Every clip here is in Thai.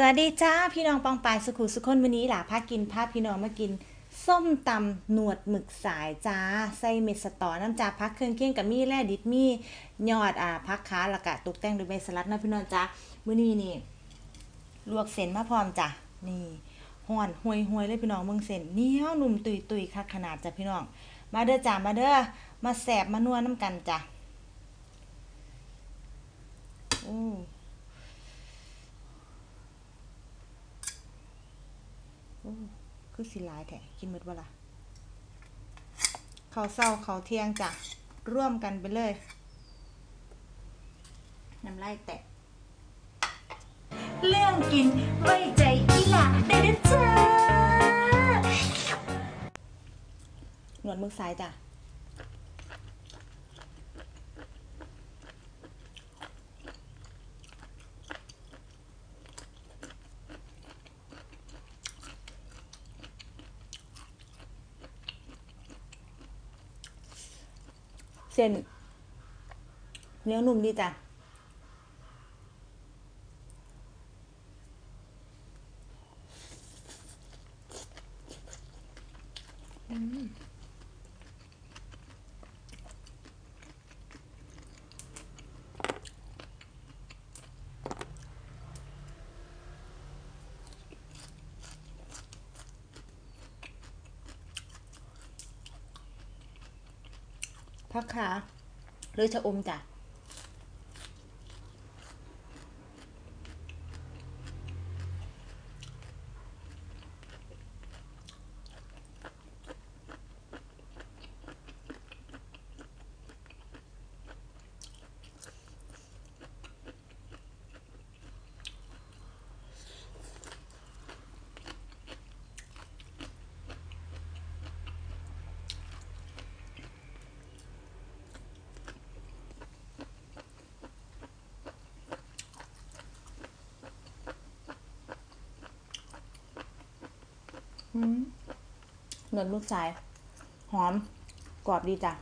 สวัสดีจ้าพี่น้องปองปายสุขุสุคนวันนี้หล่ะพากินพาพี่น้องมากิน ส้มตำหนวดหมึกสายจ้าใส่เม็ดสตอน้ำจ้าพักเครื่องเคียงกับมีแร่ดิบมี่ยอดอ่าพักขาล้วก็ตกแต่งด้วยใบสลัดนะพี่น้องจ้ามื้อนี้นี่ลวกเส้นมาพร้อมจ้ะนี่ห่อนห่วยห่วยเลยพี่น้องเมืองเส้นเหนียวนุ่มตุยตุยคักขนาดจ้ะพี่น้อง มาเด้อจ้ามาเด้อมาแสบมานัวน้ำกันจ้ะอู้ คือสิลายแท้กินหมดบ่ล่ะเขาเศร้าเขาเที่ยงจ้ะร่วมกันไปเลยน้ำลายแตกเรื่องกินไว้ใจอีหล่ะได้เด้อจ้าหนวดมือซ้ายจ้ะ เส้นเนื้อนุ่มดีจ้ะักขาหรือชะอมจ้ะ อืมหนลูกชาย หอม กรอบดีจ้ะ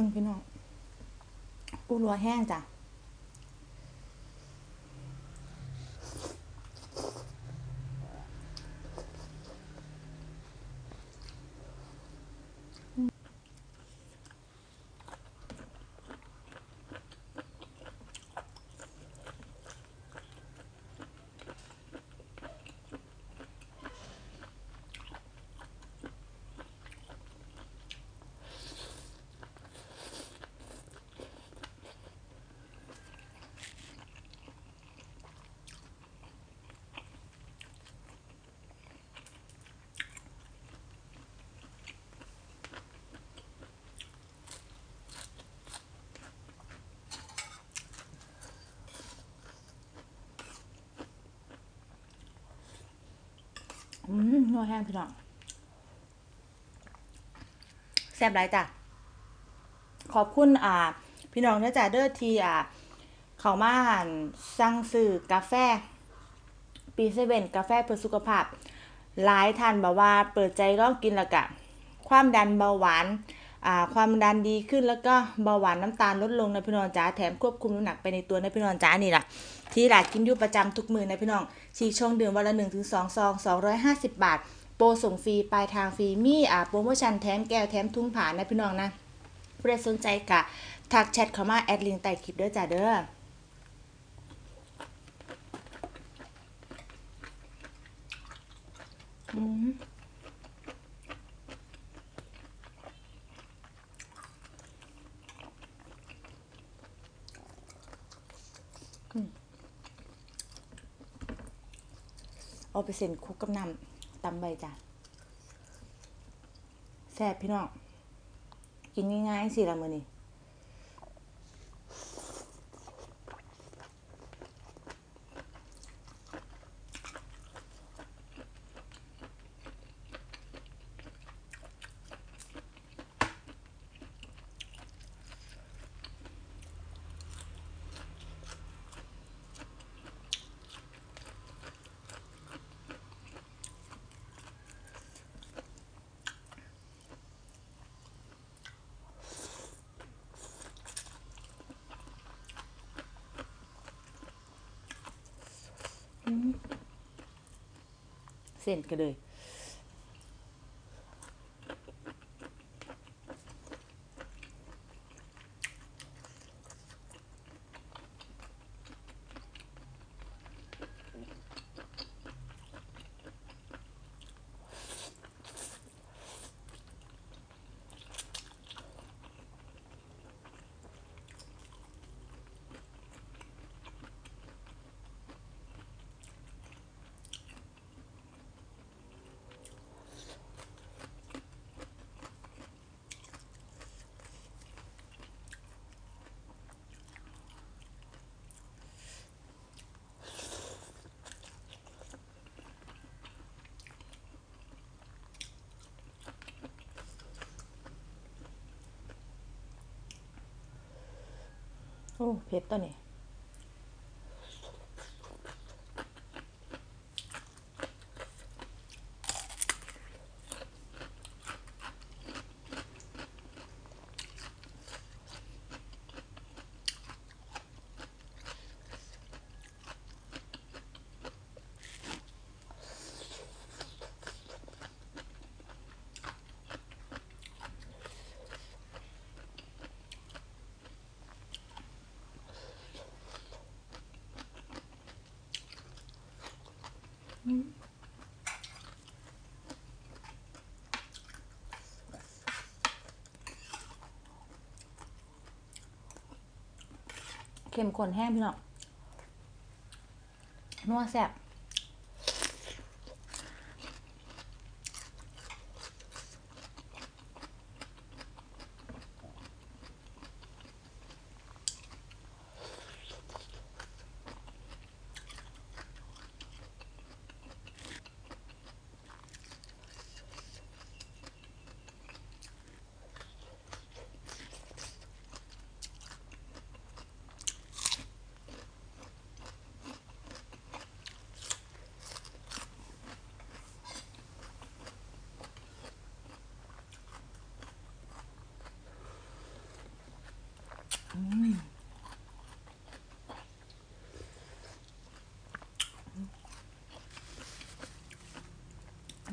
มึงพี่น้องกูรัวแห้งจ้ะ อืม นัวแห้งพี่น้องแซ่บไรจ้ะ ขอบคุณอ่า พี่น้องนะจ๊ะเด้อทีอ่าเขามาหันสั่งซื้อกาแฟ ปีเซเว่นกาแฟเพื่อสุขภาพ หลายท่านบอกว่าเปิดใจลองกินละกะ ความดันเบาหวาน ความดันดีขึ้นแล้วก็เบาหวานน้ำตาลลดลงนะพี่น้องจ๋าแถมควบคุมน้ำหนักไปในตัวนะพี่น้องจ๋านี่แหละที่หลากินอยู่ประจำทุกมือนะพี่น้องฉีกชงดื่มวันละ1-2ถึงสองซอง250บาท โปรส่งฟรีปลายทางฟรีมีอ่าโปรโมชั่นแถมแก้วแถมทุ่งผ่านนะพี่น้องนะผู้ใดสนใจกะทักแชทเข้ามาแอดลิงก์ใต้คลิปเด้อจ้าเด้อ เอาไปเส้นคุกกับน้ำตำใบจ้ะแซ่บพี่น้องกินง่ายๆสิละมือนี่ เส้นกันเลย โอ้เผ็ เค็มข้นแห้งพี่น้องนัวแซ่บ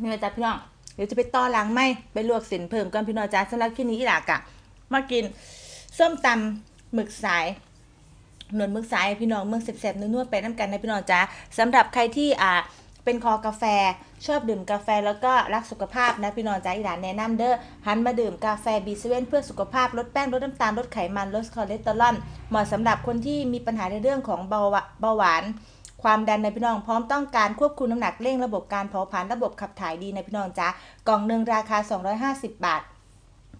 นี่นะจ๊ะพี่น้องเดี๋ยวจะไปต่อหลังไหมไปลวกส้นเพิ่มก่อนพี่น้องจ้าสำหรับคลิปนี้หลากอะมากินส้มตำหมึกสายหนวดมึกสายพี่น้องเมืองแสบๆนัวๆไปน้ำกันนะพี่น้องจ้าสำหรับใครที่อ่าเป็นคอกาแฟชอบดื่มกาแฟแล้วก็รักสุขภาพนะพี่น้องจ้าอีหลานแนะนำเด้อหันมาดื่มกาแฟบีเซเว่นเพื่อสุขภาพลดแป้งลดน้ำตาลลดไขมันลดคอเลสเตอรอลเหมาะสำหรับคนที่มีปัญหาในเรื่องของเบาหวะเบาหวาน ความดันในพี่น้องพร้อมต้องการควบคุมน้ำหนักเร่งระบบการเผาผลาญระบบขับถ่ายดีในพี่น้องจ้ากล่องหนึ่งราคา 250 บาท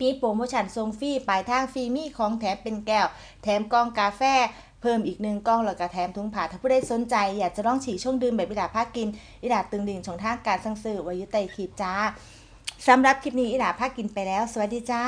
มีโปรโมชั่นส่งฟรีปลายทางฟรีมีของแถมเป็นแก้ว แถมกล่องกาแฟ เพิ่มอีกหนึ่งกล่องแล้วก็แถมถุงผ้าถ้าผู้ใดสนใจ อยากจะลองฉีกช่วงดื่มแบบอิดาภาคกินอิดาตึงดิ่งช่องทางการสั่งซื้อไว้ยุไตคลิปจ้าสำหรับคลิปนี้อิดาภาคกินไปแล้ว สวัสดีจ้า